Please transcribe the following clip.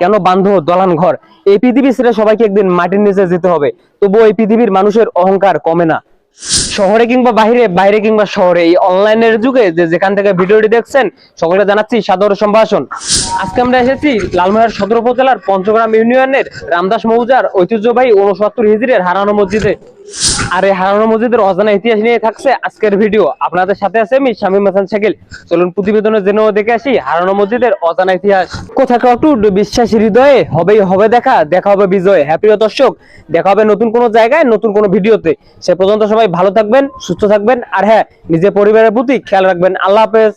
কেন বান্ধব দলান ঘর? এই পৃথিবী ছেড়ে সবাইকে একদিন মাটির নিচে যেতে হবে। তবুও এই পৃথিবীর মানুষের অহংকার কমে না। শহরে কিংবা বাইরে বাইরে কিংবা শহরে, এই অনলাইনের যুগে যে যেখান থেকে ভিডিওটি দেখছেন, সকলকে জানাচ্ছি সাদর সম্ভাষণ। আজকে আমরা এসেছি লালমোহর সদর উপজেলার পঞ্চগ্রাম ইউনিয়নের রামদাস মৌজার ঐতিহ্যবাহী উনসত্তর হিজড়ের হারানো মসজিদে। আর হারানো মসজিদের অজানা ইতিহাস নিয়ে থাকছে আজকের ভিডিও। আপনাদের সাথে আছে আমি শামীম হাসান শাকিল। চলুন প্রতিবেদনে জেনেও দেখে আসি হারানো মসজিদের অজানা ইতিহাস। কোথাও একটু বিশ্বাসী হৃদয়ে হবেই হবে দেখা দেখা হবে বিজয়। হ্যাপি দর্শক, দেখা হবে নতুন কোনো জায়গায়, নতুন কোনো ভিডিওতে। সে পর্যন্ত সবাই ভালো থাকবেন, সুস্থ থাকবেন, আর হ্যাঁ নিজের পরিবারের প্রতি খেয়াল রাখবেন। আল্লাহ হাফেজ।